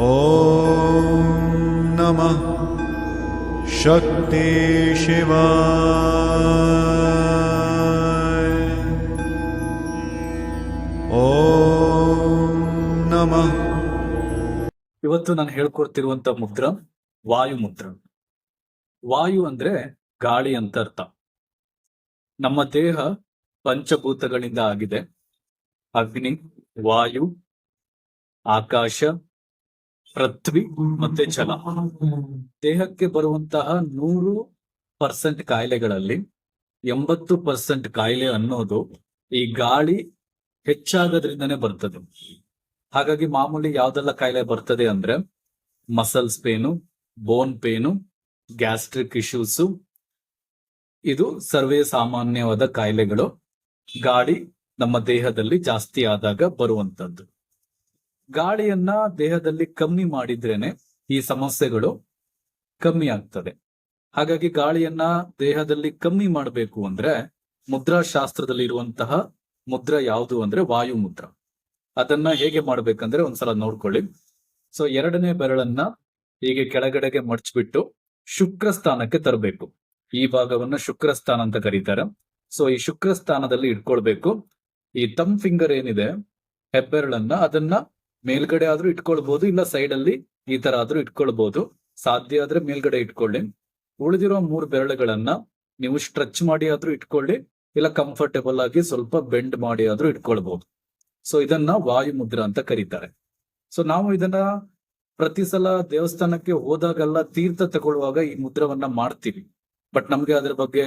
ॐ नमः शक्ति शिवाय ॐ नमः ಇವತ್ತು ನಾನು ಹೇಳ್ಕೊಡ್ತಿರುವಂತ ಮುದ್ರ ವಾಯು ಮುದ್ರ ವಾಯು ಅಂದ್ರೆ ಗಾಳಿ ಅಂತ ಅರ್ಥ ನಮ್ಮ ದೇಹ ಪಂಚಭೂತಗಳಿಂದ ಆಗಿದೆ ಅಗ್ನಿ ವಾಯು ಆಕಾಶ ಪೃಥ್ವಿ ಮತ್ತೆ ಜಲ ದೇಹಕ್ಕೆ ಬರುವಂತಹ ನೂರು ಪರ್ಸೆಂಟ್ ಕಾಯಿಲೆಗಳಲ್ಲಿ ಎಂಬತ್ತು ಪರ್ಸೆಂಟ್ ಕಾಯಿಲೆ ಅನ್ನೋದು ಈ ಗಾಳಿ ಹೆಚ್ಚಾಗೋದ್ರಿಂದನೇ ಬರ್ತದೆ. ಹಾಗಾಗಿ ಮಾಮೂಲಿ ಯಾವ್ದೆಲ್ಲ ಕಾಯಿಲೆ ಬರ್ತದೆ ಅಂದ್ರೆ muscles pain bone pain gastric issues ಇದು ಸರ್ವೇ ಸಾಮಾನ್ಯವಾದ ಕಾಯಿಲೆಗಳು. ಗಾಳಿ ನಮ್ಮ ದೇಹದಲ್ಲಿ ಜಾಸ್ತಿ ಆದಾಗ ಬರುವಂತದ್ದು. ಗಾಳಿಯನ್ನ ದೇಹದಲ್ಲಿ ಕಮ್ಮಿ ಮಾಡಿದ್ರೇನೆ ಈ ಸಮಸ್ಯೆಗಳು ಕಮ್ಮಿ ಆಗ್ತದೆ. ಹಾಗಾಗಿ ಗಾಳಿಯನ್ನ ದೇಹದಲ್ಲಿ ಕಮ್ಮಿ ಮಾಡಬೇಕು ಅಂದ್ರೆ ಮುದ್ರಾಶಾಸ್ತ್ರದಲ್ಲಿ ಇರುವಂತಹ ಮುದ್ರ ಯಾವುದು ಅಂದ್ರೆ ವಾಯು ಮುದ್ರ. ಅದನ್ನ ಹೇಗೆ ಮಾಡ್ಬೇಕಂದ್ರೆ ಒಂದ್ಸಲ ನೋಡ್ಕೊಳ್ಳಿ. ಸೊ, ಎರಡನೇ ಬೆರಳನ್ನ ಹೀಗೆ ಕೆಳಗಡೆಗೆ ಮಡ್ಚ್ಬಿಟ್ಟು ಶುಕ್ರ ಸ್ಥಾನಕ್ಕೆ ತರಬೇಕು. ಈ ಭಾಗವನ್ನ ಶುಕ್ರ ಸ್ಥಾನ ಅಂತ ಕರೀತಾರೆ. ಸೊ, ಈ ಶುಕ್ರ ಸ್ಥಾನದಲ್ಲಿ ಇಟ್ಕೊಳ್ಬೇಕು. ಈ ತಮ್ ಫಿಂಗರ್ ಏನಿದೆ, ಹೆಬ್ಬೆರಳನ್ನ ಅದನ್ನ ಮೇಲ್ಗಡೆ ಆದ್ರೂ ಇಟ್ಕೊಳ್ಬಹುದು ಇಲ್ಲ ಸೈಡ್ ಅಲ್ಲಿ ಈ ತರ ಆದ್ರೂ ಇಟ್ಕೊಳ್ಬಹುದು ಸಾಧ್ಯ ಆದ್ರೆ ಮೇಲ್ಗಡೆ ಇಟ್ಕೊಳ್ಳಿ. ಉಳಿದಿರೋ ಮೂರು ಬೆರಳುಗಳನ್ನ ನೀವು ಸ್ಟ್ರೆಚ್ ಮಾಡಿ ಆದ್ರೂ ಇಟ್ಕೊಳ್ಳಿ, ಇಲ್ಲ ಕಂಫರ್ಟೇಬಲ್ ಆಗಿ ಸ್ವಲ್ಪ ಬೆಂಡ್ ಮಾಡಿ ಆದ್ರೂ ಇಟ್ಕೊಳ್ಬಹುದು ಸೊ ಇದನ್ನ ವಾಯು ಮುದ್ರ ಅಂತ ಕರೀತಾರೆ. ಸೊ ನಾವು ಇದನ್ನ ಪ್ರತಿ ಸಲ ದೇವಸ್ಥಾನಕ್ಕೆ ಹೋದಾಗೆಲ್ಲ ತೀರ್ಥ ತಗೊಳ್ಳುವಾಗ ಈ ಮುದ್ರವನ್ನ ಮಾಡ್ತೀವಿ. ಬಟ್ ನಮ್ಗೆ ಅದ್ರ ಬಗ್ಗೆ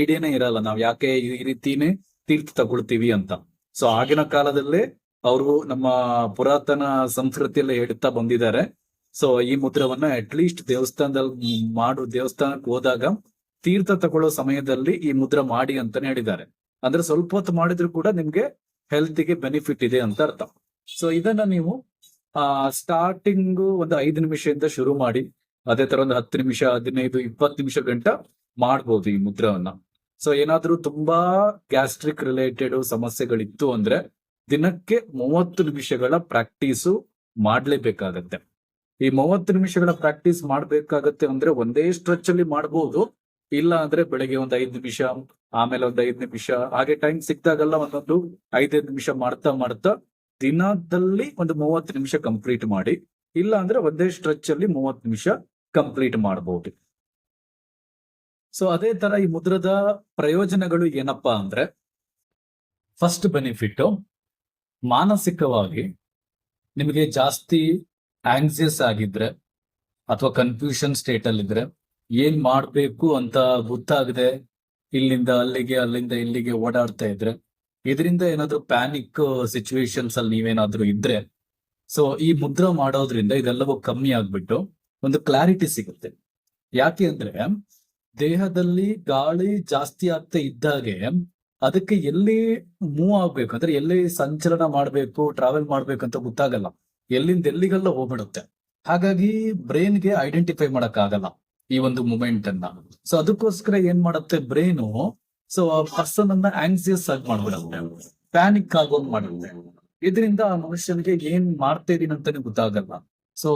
ಐಡಿಯಾನೇ ಇರಲ್ಲ. ನಾವು ಯಾಕೆ ಈ ರೀತಿನೇ ತೀರ್ಥ ತಗೊಳ್ತೀವಿ ಅಂತ. ಸೊ ಆಗಿನ ಕಾಲದಲ್ಲೇ ಅವರು ನಮ್ಮ ಪುರಾತನ ಸಂಸ್ಕೃತಿಯಲ್ಲಿ ಹೇಳ್ತಾ ಬಂದಿದ್ದಾರೆ. ಸೊ ಈ ಮುದ್ರವನ್ನ ಅಟ್ ಲೀಸ್ಟ್ ದೇವಸ್ಥಾನದಲ್ಲಿ ಮಾಡು ದೇವಸ್ಥಾನಕ್ಕೆ ಹೋದಾಗ ತೀರ್ಥ ತಗೊಳ್ಳೋ ಸಮಯದಲ್ಲಿ ಈ ಮುದ್ರ ಮಾಡಿ ಅಂತಾನೆ ಹೇಳಿದ್ದಾರೆ. ಅಂದ್ರೆ ಸ್ವಲ್ಪ ಹೊತ್ತು ಮಾಡಿದ್ರು ಕೂಡ ನಿಮ್ಗೆ ಹೆಲ್ತ್ಗೆ ಬೆನಿಫಿಟ್ ಇದೆ ಅಂತ ಅರ್ಥ. ಸೊ ಇದನ್ನ ನೀವು, ಆ ಸ್ಟಾರ್ಟಿಂಗ್ ಒಂದು ಐದು ನಿಮಿಷದಿಂದ ಶುರು ಮಾಡಿ, ಅದೇ ತರ ಒಂದು ಹತ್ತು ನಿಮಿಷ, ಹದಿನೈದು, ಇಪ್ಪತ್ತು ನಿಮಿಷ ಗಂಟ ಮಾಡ್ಬೋದು ಈ ಮುದ್ರವನ್ನ. ಸೊ ಏನಾದ್ರೂ ತುಂಬಾ ಗ್ಯಾಸ್ಟ್ರಿಕ್ ರಿಲೇಟೆಡ್ ಸಮಸ್ಯೆಗಳಿತ್ತು ಅಂದ್ರೆ ದಿನಕ್ಕೆ ಮೂವತ್ತು ನಿಮಿಷಗಳ ಪ್ರಾಕ್ಟೀಸು ಮಾಡ್ಲೇಬೇಕಾಗತ್ತೆ. ಈ ಮೂವತ್ತು ನಿಮಿಷಗಳ ಪ್ರಾಕ್ಟೀಸ್ ಮಾಡ್ಬೇಕಾಗತ್ತೆ ಅಂದ್ರೆ ಒಂದೇ ಸ್ಟ್ರೆಚ್ ಅಲ್ಲಿ ಮಾಡಬಹುದು ಇಲ್ಲ ಅಂದ್ರೆ ಬೆಳಗ್ಗೆ ಒಂದ್ ಐದ್ ನಿಮಿಷ, ಆಮೇಲೆ ಒಂದ್ ಐದ್ ನಿಮಿಷ, ಹಾಗೆ ಟೈಮ್ ಸಿಕ್ತಾಗಲ್ಲ ಒಂದೊಂದು ಐದೈದು ನಿಮಿಷ ಮಾಡ್ತಾ ಮಾಡ್ತಾ ದಿನದಲ್ಲಿ ಒಂದು ಮೂವತ್ತು ನಿಮಿಷ ಕಂಪ್ಲೀಟ್ ಮಾಡಿ, ಇಲ್ಲ ಅಂದ್ರೆ ಒಂದೇ ಸ್ಟ್ರೆಚ್ ಅಲ್ಲಿ ಮೂವತ್ತು ನಿಮಿಷ ಕಂಪ್ಲೀಟ್ ಮಾಡಬಹುದು ಸೊ ಅದೇ ತರ ಈ ಮುದ್ರದ ಪ್ರಯೋಜನಗಳು ಏನಪ್ಪಾ ಅಂದ್ರೆ ಫಸ್ಟ್ ಬೆನಿಫಿಟ್ ಮಾನಸಿಕವಾಗಿ ನಿಮಗೆ ಜಾಸ್ತಿ ಆಂಗ್ಸಿಯಸ್ ಆಗಿದ್ರೆ ಅಥವಾ ಕನ್ಫ್ಯೂಷನ್ ಸ್ಟೇಟ್ ಅಲ್ಲಿ ಇದ್ರೆ ಏನ್ ಮಾಡಬೇಕು ಅಂತ ಗೊತ್ತಾಗದೆ ಇಲ್ಲಿಂದ ಅಲ್ಲಿಗೆ, ಅಲ್ಲಿಂದ ಇಲ್ಲಿಗೆ ಓಡಾಡ್ತಾ ಇದ್ರೆ, ಇದರಿಂದ ಏನಾದ್ರೂ ಪ್ಯಾನಿಕ್ ಸಿಚುವೇಶನ್ಸ್ ಅಲ್ಲಿ ನೀವೇನಾದ್ರೂ ಇದ್ರೆ ಸೊ ಈ ಮುದ್ರ ಮಾಡೋದ್ರಿಂದ ಇದೆಲ್ಲವೂ ಕಮ್ಮಿ ಆಗ್ಬಿಟ್ಟು ಒಂದು ಕ್ಲಾರಿಟಿ ಸಿಗುತ್ತೆ. ಯಾಕೆ ಅಂದ್ರೆ ದೇಹದಲ್ಲಿ ಗಾಳಿ ಜಾಸ್ತಿ ಆಗ್ತಾ ಇದ್ದಾಗೆ ಅದಕ್ಕೆ ಎಲ್ಲಿ ಮೂವ್ ಆಗ್ಬೇಕು, ಅಂದ್ರೆ ಎಲ್ಲಿ ಸಂಚಲನ ಮಾಡ್ಬೇಕು ಟ್ರಾವೆಲ್ ಮಾಡ್ಬೇಕು ಅಂತ ಗೊತ್ತಾಗಲ್ಲ. ಎಲ್ಲಿಂದ ಎಲ್ಲಿಗೆಲ್ಲ ಹೋಗ್ಬಿಡುತ್ತೆ. ಹಾಗಾಗಿ ಬ್ರೈನ್ಗೆ ಐಡೆಂಟಿಫೈ ಮಾಡಕ್ ಆಗಲ್ಲ ಈ ಒಂದು ಮೂಮೆಂಟ್ ಅನ್ನ. ಸೊ ಅದಕ್ಕೋಸ್ಕರ ಏನ್ ಮಾಡುತ್ತೆ ಬ್ರೈನು ಸೊ ಆ ಪರ್ಸನ್ ಅನ್ನ ಆಂಗ್ಸಿಯಸ್ ಆಗಿ ಮಾಡ್ಬಿಡುತ್ತೆ. ಪ್ಯಾನಿಕ್ ಆಗೋ ಮಾಡುತ್ತೆ. ಇದರಿಂದ ಆ ಮನುಷ್ಯನಿಗೆ ಏನ್ ಮಾಡ್ತಾ ಇದೀನಿ ಅಂತಾನೆ ಗೊತ್ತಾಗಲ್ಲ. ಸೊ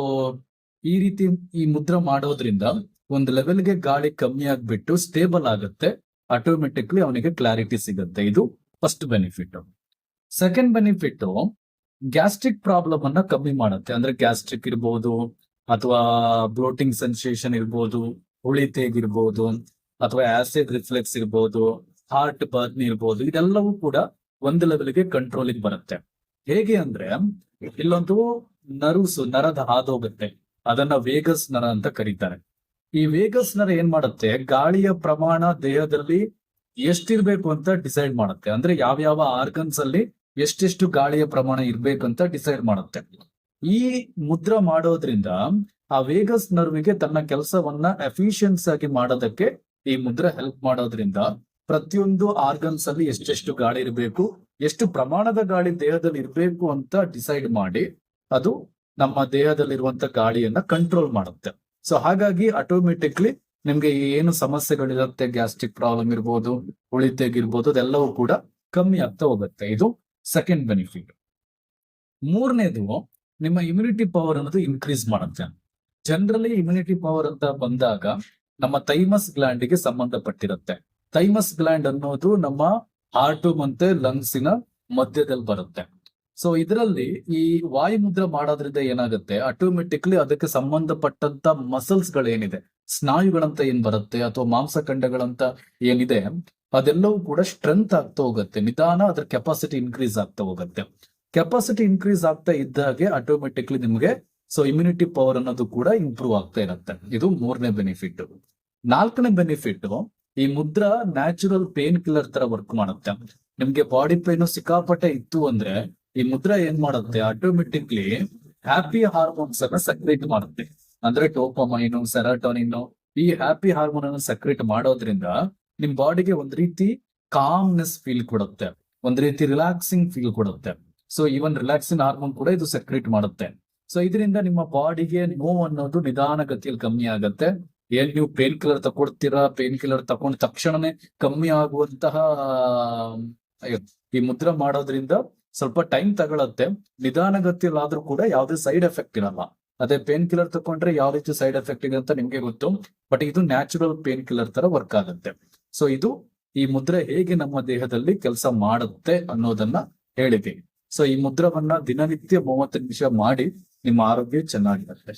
ಈ ರೀತಿ ಈ ಮುದ್ರ ಮಾಡೋದ್ರಿಂದ ಒಂದು ಲೆವೆಲ್ಗೆ ಗಾಳಿ ಕಮ್ಮಿ ಆಗ್ಬಿಟ್ಟು ಸ್ಟೇಬಲ್ ಆಗುತ್ತೆ. ಆಟೋಮೆಟಿಕ್ಲಿ ಅವನಿಗೆ ಕ್ಲಾರಿಟಿ ಸಿಗುತ್ತೆ. ಇದು first benefit second benefit gastric problem ಅನ್ನ ಕಮ್ಮಿ ಮಾಡುತ್ತೆ. ಅಂದ್ರೆ ಗ್ಯಾಸ್ಟ್ರಿಕ್ ಇರ್ಬೋದು, ಅಥವಾ ಬ್ಲೋಟಿಂಗ್ ಸೆನ್ಸೇಷನ್ ಇರ್ಬೋದು, ಹುಳಿ ತೇಗಿರ್ಬೋದು ಅಥವಾ ಆಸಿಡ್ ರಿಫ್ಲೆಕ್ಸ್ ಇರ್ಬೋದು ಹಾರ್ಟ್ ಬರ್ನ್ ಇರ್ಬೋದು, ಇದೆಲ್ಲವೂ ಕೂಡ ಒಂದು ಲೆವೆಲ್ಗೆ ಕಂಟ್ರೋಲಿಗೆ ಬರುತ್ತೆ. ಹೇಗೆ ಅಂದ್ರೆ, ಇಲ್ಲೊಂದು ನರ್ವ್ಸ್ ನರದ ಹಾದೋಗುತ್ತೆ ಅದನ್ನ ವೇಗಸ್ ನರ ಅಂತ ಕರೀತಾರೆ. ಈ ವೇಗಸ್ ನರ ಏನ್ ಮಾಡುತ್ತೆ? ಗಾಳಿಯ ಪ್ರಮಾಣ ದೇಹದಲ್ಲಿ ಎಷ್ಟಿರ್ಬೇಕು ಅಂತ ಡಿಸೈಡ್ ಮಾಡುತ್ತೆ. ಅಂದ್ರೆ ಯಾವ ಯಾವ ಆರ್ಗನ್ಸ್ ಅಲ್ಲಿ ಎಷ್ಟೆಷ್ಟು ಗಾಳಿಯ ಪ್ರಮಾಣ ಇರ್ಬೇಕು ಅಂತ ಡಿಸೈಡ್ ಮಾಡುತ್ತೆ. ಈ ಮುದ್ರ ಮಾಡೋದ್ರಿಂದ ಆ ವೇಗಸ್ ನರ್ವಿಗೆ ತನ್ನ ಕೆಲಸವನ್ನ ಎಫಿಷಿಯನ್ಸ್ ಆಗಿ ಮಾಡೋದಕ್ಕೆ ಈ ಮುದ್ರ ಹೆಲ್ಪ್ ಮಾಡೋದ್ರಿಂದ ಪ್ರತಿಯೊಂದು ಆರ್ಗನ್ಸ್ ಅಲ್ಲಿ ಎಷ್ಟೆಷ್ಟು ಗಾಳಿ ಇರಬೇಕು, ಎಷ್ಟು ಪ್ರಮಾಣದ ಗಾಳಿ ದೇಹದಲ್ಲಿ ಇರಬೇಕು ಅಂತ ಡಿಸೈಡ್ ಮಾಡಿ ಅದು ನಮ್ಮ ದೇಹದಲ್ಲಿರುವಂತ ಗಾಳಿಯನ್ನ ಕಂಟ್ರೋಲ್ ಮಾಡುತ್ತೆ. ಸೊ ಹಾಗಾಗಿ ಆಟೋಮೆಟಿಕ್ಲಿ ನಿಮ್ಗೆ ಏನು ಸಮಸ್ಯೆಗಳಿರುತ್ತೆ ಗ್ಯಾಸ್ಟ್ರಿಕ್ ಪ್ರಾಬ್ಲಮ್ ಇರ್ಬೋದು ಉಳಿತೆಗಿರ್ಬೋದು ಅದೆಲ್ಲವೂ ಕೂಡ ಕಮ್ಮಿ ಆಗ್ತಾ ಹೋಗುತ್ತೆ. ಇದು ಸೆಕೆಂಡ್ ಬೆನಿಫಿಟ್ ಮೂರನೇದು, ನಿಮ್ಮ ಇಮ್ಯುನಿಟಿ ಪವರ್ ಅನ್ನೋದು ಇನ್ಕ್ರೀಸ್ ಮಾಡುತ್ತೆ. ಜನರಲಿ ಇಮ್ಯುನಿಟಿ ಪವರ್ ಅಂತ ಬಂದಾಗ ನಮ್ಮ ಥೈಮಸ್ ಗ್ಲ್ಯಾಂಡ್ಗೆ ಸಂಬಂಧಪಟ್ಟಿರುತ್ತೆ. ಥೈಮಸ್ ಗ್ಲ್ಯಾಂಡ್ ಅನ್ನೋದು ನಮ್ಮ ಹಾರ್ಟು ಮತ್ತೆ ಲಂಗ್ಸಿನ ಮಧ್ಯದಲ್ಲಿ ಬರುತ್ತೆ. ಸೊ ಇದರಲ್ಲಿ ಈ ವಾಯುಮುದ್ರ ಮಾಡೋದ್ರಿಂದ ಏನಾಗುತ್ತೆ? ಆಟೋಮೆಟಿಕ್ಲಿ ಅದಕ್ಕೆ ಸಂಬಂಧಪಟ್ಟಂತ ಮಸಲ್ಸ್ ಗಳೇನಿದೆ ಸ್ನಾಯುಗಳಂತ ಏನ್ ಬರುತ್ತೆ? ಅಥವಾ ಮಾಂಸಖಂಡಗಳಂತ ಏನಿದೆ? ಅದೆಲ್ಲವೂ ಕೂಡ ಸ್ಟ್ರೆಂತ್ ಆಗ್ತಾ ಹೋಗುತ್ತೆ. ನಿಧಾನ ಅದ್ರ ಕೆಪಾಸಿಟಿ ಇನ್ಕ್ರೀಸ್ ಆಗ್ತಾ ಹೋಗುತ್ತೆ. ಕೆಪಾಸಿಟಿ ಇನ್ಕ್ರೀಸ್ ಆಗ್ತಾ ಇದ್ದಾಗೆ ಆಟೋಮೆಟಿಕ್ಲಿ ನಿಮಗೆ ಸೊ ಇಮ್ಯುನಿಟಿ ಪವರ್ ಅನ್ನೋದು ಕೂಡ ಇಂಪ್ರೂವ್ ಆಗ್ತಾ ಇರುತ್ತೆ. ಇದು ಮೂರನೇ ಬೆನಿಫಿಟ್ ನಾಲ್ಕನೇ ಬೆನಿಫಿಟ್ ಈ ಮುದ್ರಾ ನ್ಯಾಚುರಲ್ ಪೇನ್ ಕಿಲ್ಲರ್ ತರ ವರ್ಕ್ ಮಾಡುತ್ತೆ. ನಿಮ್ಗೆ ಬಾಡಿ ಪೇನ್ ಸಿಕ್ಕಾಪಟ್ಟೆ ಇತ್ತು ಅಂದ್ರೆ ಈ ಮುದ್ರ ಏನ್ ಮಾಡುತ್ತೆ? ಆಟೋಮೆಟಿಕ್ಲಿ ಹ್ಯಾಪಿ ಹಾರ್ಮೋನ್ಸ್ ಅನ್ನ ಸಕ್ರಿಯೇಟ್ ಮಾಡುತ್ತೆ. ಅಂದ್ರೆ ಟೋಪಮೈನು ಸೆರಾಟೋನಿನ್ ಈ ಹ್ಯಾಪಿ ಹಾರ್ಮೋನ್ ಅನ್ನು ಸಕ್ರಿಯೇಟ್ ಮಾಡೋದ್ರಿಂದ ನಿಮ್ ಬಾಡಿಗೆ ಒಂದ್ ರೀತಿ ಕಾಮ್ನೆಸ್ ಫೀಲ್ ಕೊಡುತ್ತೆ. ಒಂದ್ ರೀತಿ ರಿಲ್ಯಾಕ್ಸಿಂಗ್ ಫೀಲ್ ಕೊಡುತ್ತೆ. ಸೊ ಈವನ್ ರಿಲ್ಯಾಕ್ಸಿಂಗ್ ಹಾರ್ಮೋನ್ ಕೂಡ ಇದು ಸಕ್ರಿಯೇಟ್ ಮಾಡುತ್ತೆ. ಸೊ ಇದರಿಂದ ನಿಮ್ಮ ಬಾಡಿಗೆ ನೋವು ಅನ್ನೋದು ನಿಧಾನ ಗತಿಯಲ್ಲಿ ಕಮ್ಮಿ ಆಗುತ್ತೆ. ಏನ್ ನೀವು ಪೇನ್ ಕಿಲ್ಲರ್ ತಕೊಡ್ತೀರಾ ಪೇನ್ ಕಿಲ್ಲರ್ ತಗೊಂಡ ತಕ್ಷಣನೇ ಕಮ್ಮಿ ಆಗುವಂತಹ ಈ ಮುದ್ರ ಮಾಡೋದ್ರಿಂದ ಸ್ವಲ್ಪ ಟೈಮ್ ತಗೊಳತ್ತೆ. ನಿಧಾನಗತಿಯಲ್ಲಾದ್ರೂ ಕೂಡ ಯಾವುದೇ ಸೈಡ್ ಎಫೆಕ್ಟ್ ಇರಲ್ಲ. ಅದೇ ಪೇನ್ ಕಿಲ್ಲರ್ ತಕೊಂಡ್ರೆ ಯಾವ ರೀತಿ ಸೈಡ್ ಎಫೆಕ್ಟ್ ಇದೆ ಅಂತ ನಿಮ್ಗೆ ಗೊತ್ತು. ಬಟ್ ಇದು ನ್ಯಾಚುರಲ್ ಪೇನ್ ಕಿಲ್ಲರ್ ತರ ವರ್ಕ್ ಆಗುತ್ತೆ. ಸೊ ಇದು ಈ ಮುದ್ರೆ ಹೇಗೆ ನಮ್ಮ ದೇಹದಲ್ಲಿ ಕೆಲಸ ಮಾಡುತ್ತೆ ಅನ್ನೋದನ್ನ ಹೇಳಿದ್ದೀನಿ. ಸೊ ಈ ಮುದ್ರವನ್ನ ದಿನನಿತ್ಯ ಮೂವತ್ತು ನಿಮಿಷ ಮಾಡಿ ನಿಮ್ಮ ಆರೋಗ್ಯ ಚೆನ್ನಾಗಿರುತ್ತೆ.